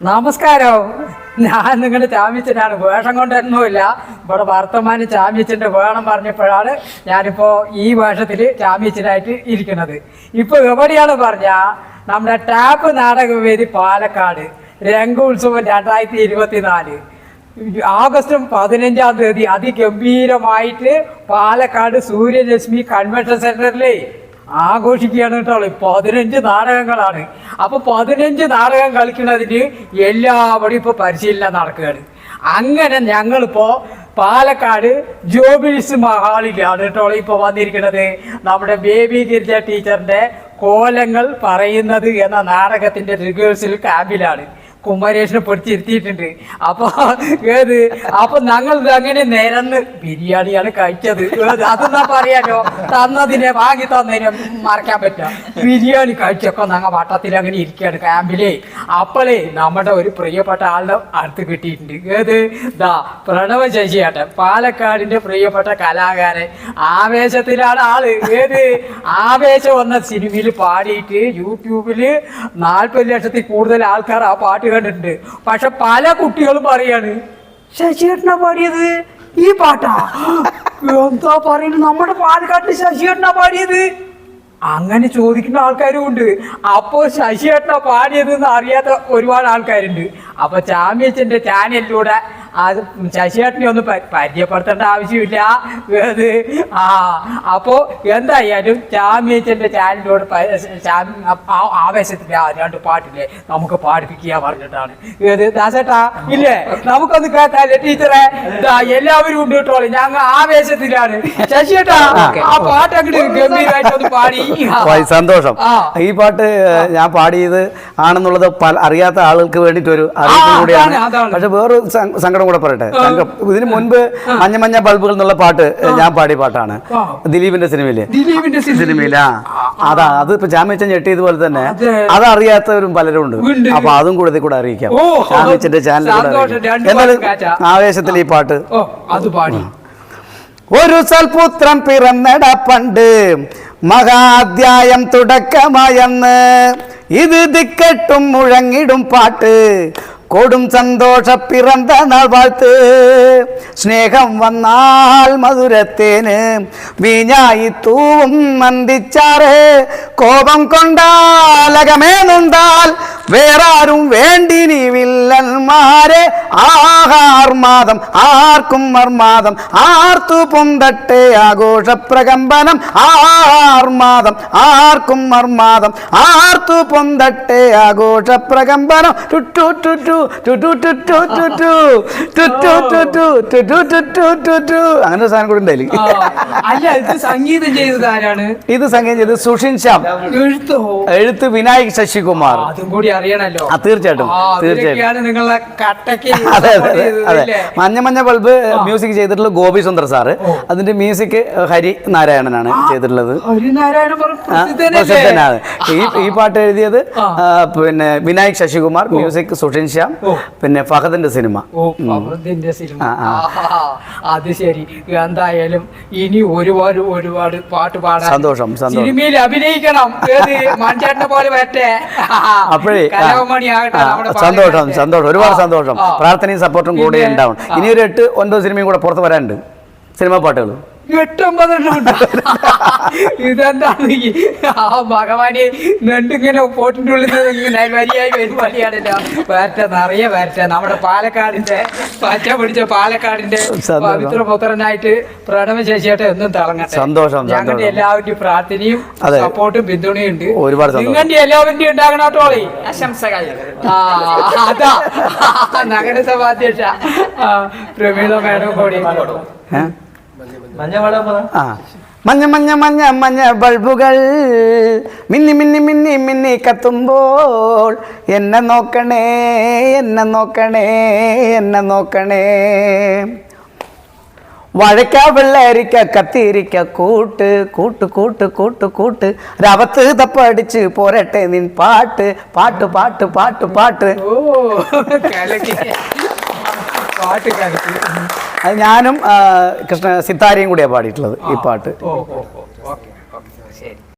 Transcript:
നമസ്കാരം. ഞാൻ നിങ്ങളുടെ ചാമ്യച്ചനാണ്. വേഷം കൊണ്ടൊന്നുമില്ല. ഇവിടെ വർത്തമാനം ചാമ്യച്ചന്റെ വേണം പറഞ്ഞപ്പോഴാണ് ഞാനിപ്പോൾ ഈ വേഷത്തിൽ ചാമ്യച്ചനായിട്ട് ഇരിക്കുന്നത്. ഇപ്പൊ എവിടെയാണ് പറഞ്ഞാൽ നമ്മുടെ ടാപ്പ് നാടകവേദി പാലക്കാട് രംഗോത്സവം രണ്ടായിരത്തി ഇരുപത്തിനാല് ആഗസ്റ്റ് പതിനഞ്ചാം തീയതി അതിഗംഭീരമായിട്ട് പാലക്കാട് സൂര്യരശ്മി കൺവെൻഷൻ സെന്ററിലെ ആഘോഷിക്കുകയാണ് കേട്ടോ പതിനഞ്ച് നാടകങ്ങളാണ്. അപ്പൊ പതിനഞ്ച് നാടകം കളിക്കുന്നതിന് എല്ലാവരും ഇപ്പൊ പരിശീലനം നടക്കുകയാണ്. അങ്ങനെ ഞങ്ങളിപ്പോ പാലക്കാട് ജോബിൽസ് മഹാളിലാണ് കേട്ടോ ഇപ്പൊ വന്നിരിക്കുന്നത്. നമ്മുടെ ബേബി ഗിരിജ ടീച്ചറിന്റെ കോലങ്ങൾ പറയുന്നത് എന്ന നാടകത്തിന്റെ റിഹേഴ്സൽ ക്യാമ്പിലാണ് കുമാരേഷനെ പൊടിച്ചിരുത്തിയിട്ടുണ്ട്. അപ്പൊ ഏത്? അപ്പൊ ഞങ്ങൾ അങ്ങനെ നിരന്ന് ബിരിയാണിയാണ് കഴിച്ചത്. അതെന്നാ പറയാനോ? തന്നതിനെ വാങ്ങി തന്നതിനെ മറക്കാൻ പറ്റാം. ബിരിയാണി കഴിച്ചൊക്കെ ഞങ്ങൾ വട്ടത്തിൽ അങ്ങനെ ഇരിക്കുകയാണ് ക്യാമ്പിലേ. അപ്പോഴേ നമ്മുടെ ഒരു പ്രിയപ്പെട്ട ആളുടെ അടുത്ത് കിട്ടിയിട്ടുണ്ട്. ഏത്? ദാ പ്രണവ ശശിയാട്ടൻ പാലക്കാടിന്റെ പ്രിയപ്പെട്ട കലാകാരൻ. ആവേശത്തിലാണ് ആൾ. ഏത്? ആവേശം എന്ന സിനിമയിൽ പാടിയിട്ട് യൂട്യൂബിൽ നാൽപ്പത് ലക്ഷത്തിൽ കൂടുതൽ ആൾക്കാർ ആ പാട്ട് കണ്ടിട്ടുണ്ട് പക്ഷെ പല കുട്ടികളും പറയാണ് ശശിയേട്ടനാ പാടിയത് ഈ പാട്ടാ. എന്താ പറയുന്നത്? നമ്മുടെ പാലക്കാട്ടിൽ ശശിയേട്ടനാ പാടിയത്. അങ്ങനെ ചോദിക്കുന്ന ആൾക്കാരും ഉണ്ട്. അപ്പോൾ ശശിയേട്ടനാ പാടിയത് എന്ന് അറിയാത്ത ഒരുപാട് ആൾക്കാരുണ്ട്. അപ്പൊ ചാമ്യച്ചന്റെ ചാനലിലൂടെ അത് ശശിയേട്ടനെ ഒന്ന് പരിചയപ്പെടുത്തേണ്ട ആവശ്യമില്ല. അത് ആ അപ്പോ എന്തായാലും ചാമ്യച്ചന്റെ ചാനലിനോട് പ- ആ- രണ്ട് പാട്ടില്ലേ നമുക്ക് പാടിപ്പിക്കുക പറഞ്ഞിട്ടാണ്. ഏത്? ദാസേട്ടാ ഇല്ലേ? നമുക്കൊന്ന് കേട്ടാലേ ടീച്ചറെ. എല്ലാവരും ഉണ്ട് കേട്ടോളി ഞങ്ങൾ ആവേശത്തിലാണ്. ശശിയേട്ടാ ആ പാട്ട് അങ്ങോട്ട് ഗംഭീരമായിട്ട് ഒന്ന് പാടി. സന്തോഷം. ഈ പാട്ട് ഞാൻ പാടിയത് ആണെന്നുള്ളത് അറിയാത്ത ആളുകൾക്ക് വേണ്ടിട്ടൊരു അറിയിപ്പ് കൂടിയാണ്. പക്ഷെ വേറൊരു സ- സങ്കടം കൂടെ പറയട്ടെ. സംഘം ഇതിനു മുൻപ് മഞ്ഞ മഞ്ഞ ബൾബുകൾ എന്നുള്ള പാട്ട് ഞാൻ പാടിയ പാട്ടാണ്. ദിലീപിന്റെ സിനിമയിൽ. ദിലീപിന്റെ സിനിമ സിനിമയിലാ അതാ അത് ഇപ്പൊ ജാമ്യച്ചൻ ഞെട്ടിയതുപോലെ തന്നെ അതെ. അതറിയാത്തവരും പലരും ഉണ്ട്. അപ്പൊ അതും കൂടെ ഇതിൽ കൂടെ അറിയിക്കാം. ജാമ്യച്ചന്റെ ചാനൽ. എന്നാലും ആവേശത്തിൽ ഈ പാട്ട്. ഓ അത് പാടി. ഒരു സൽപുത്രം പിറന്നട പണ്ട് മഹാധ്യായം തുടക്കമായെന്ന്. ഇത് ദിക്കെട്ടും മുഴങ്ങിടും പാട്ട്. കൊടും സന്തോഷ പിറന്ത നാൾ വാഴ്ത്ത്. സ്നേഹം വന്നാൽ മധുരത്തേന് വീഞ്ഞായി തൂവും മന്ദിച്ചാറേ കോപം കൊണ്ടാലകമേ നൊന്താൽ വേറാരും വേണ്ടിനി വില്ലന്മാരെ ആഹാർമാദം ആർക്കും മർമാദം ആർത്തു പൊന്തട്ടെ ആഘോഷ പ്രകമ്പനം ആർമാദം ആർക്കും മർമാദം ആർത്തു പൊന്തട്ടെ ആഘോഷ പ്രകമ്പനം ടുട്ടു ടുട്ടു ടുട്ടു ടുട്ടു ടുട്ടു ടുട്ടു ടുട്ടു ടുട്ടു ടുട്ടു ടുട്ടു അങ്ങനെ സാധനം കൂടി ഉണ്ടായില്ല അല്ല ഇത് സംഗീതം ചെയ്തത് ആരാണ് ഇത് സംഗീതം ചെയ്ത് സുഷിൻ ശ്യാം എഴുത്തോ എഴുത്ത് വിനായക് ശശികുമാർ അതും കൂടി അറിയണല്ലോ. തീർച്ചയായിട്ടും, തീർച്ചയായിട്ടും. നിങ്ങളെ അതെ അതെ അതെ മഞ്ഞ മഞ്ഞ ബൾബ് മ്യൂസിക് ചെയ്തിട്ടുള്ള ഗോപി സുന്ദർ സാറ് അതിന്റെ മ്യൂസിക് ഹരി നാരായണനാണ് ചെയ്തിട്ടുള്ളത്. പ്രസിദ്ധനാണ്. ഈ ഈ പാട്ട് എഴുതിയത് പിന്നെ വിനായക് ശശികുമാർ മ്യൂസിക് സുഷിൻ ശ്യാം പിന്നെ ഫഹദിന്റെ സിനിമ. ഫഹദിന്റെ സിനിമ. അത് ശരി. എന്തായാലും ഇനി ഒരുപാട് ഒരുപാട് പാട്ട് പാടാൻ സന്തോഷം. സിനിമയിൽ അഭിനയിക്കണം. പോലെ വരട്ടെ? അപ്പോഴേ സന്തോഷം സന്തോഷം. ഒരുപാട് സന്തോഷം. പ്രാർത്ഥനയും സപ്പോർട്ടും കൂടെ ഉണ്ടാവണം. ഉണ്ടാവും ഇനി ഒരു എട്ട് ഒൻപത് സിനിമയും കൂടെ പുറത്ത് വരാനുണ്ട്. സിനിമാ പാട്ടുകൾ. എട്ടൊമ്പതെണ്ണം ഇതെന്താണ്? ആ ഭഗവാന് നെണ്ടിങ്ങനെ പോട്ടിന്റെ ഉള്ളിൽ നിന്ന് ഇങ്ങനെ വരിയായി വരുമ്പോഴാണല്ലോ വരട്ടെ നിറയെ വരട്ടെ. നമ്മുടെ പാലക്കാടിന്റെ പച്ച പിടിച്ച പാലക്കാടിന്റെ. പവിത്രപുത്രനായിട്ട് പ്രണവശേഷിയായിട്ട് എന്നും തിളങ്ങട്ടെ. സന്തോഷം, ഞങ്ങളുടെ എല്ലാവരുടെയും പ്രാർത്ഥനയും സപ്പോർട്ടും പിന്തുണയും ഉണ്ട്. ഒരുപാട്. നിങ്ങളുടെ എല്ലാവരുടെയും ഉണ്ടാകണോട്ടോളി ആശംസകൾ അതാ. നഗരസഭാ അധ്യക്ഷ പ്രമീള മേഡം കൂടി. ഏ? ആ. മഞ്ഞ മഞ്ഞ മഞ്ഞ മഞ്ഞ ബൾബുകൾ. മിന്നി മിന്നി മിന്നി മിന്നി കത്തുമ്പോൾ എന്നെ നോക്കണേ എന്നെ നോക്കണേ എന്നെ നോക്കണേ. വഴക്ക വെള്ളരിക്ക കത്തിരിക്ക കൂട്ട് കൂട്ട് കൂട്ട് കൂട്ട് കൂട്ട്. രവത്ത് തപ്പടിച്ച് പോരട്ടെ നിൻ പാട്ട്. പാട്ട് പാട്ട് പാട്ട് പാട്ട്. ഓ പാട്ട് അത് ഞാനും കൃഷ്ണ സിത്താരയും കൂടിയാണ് പാടിയിട്ടുള്ളത് ഈ പാട്ട്.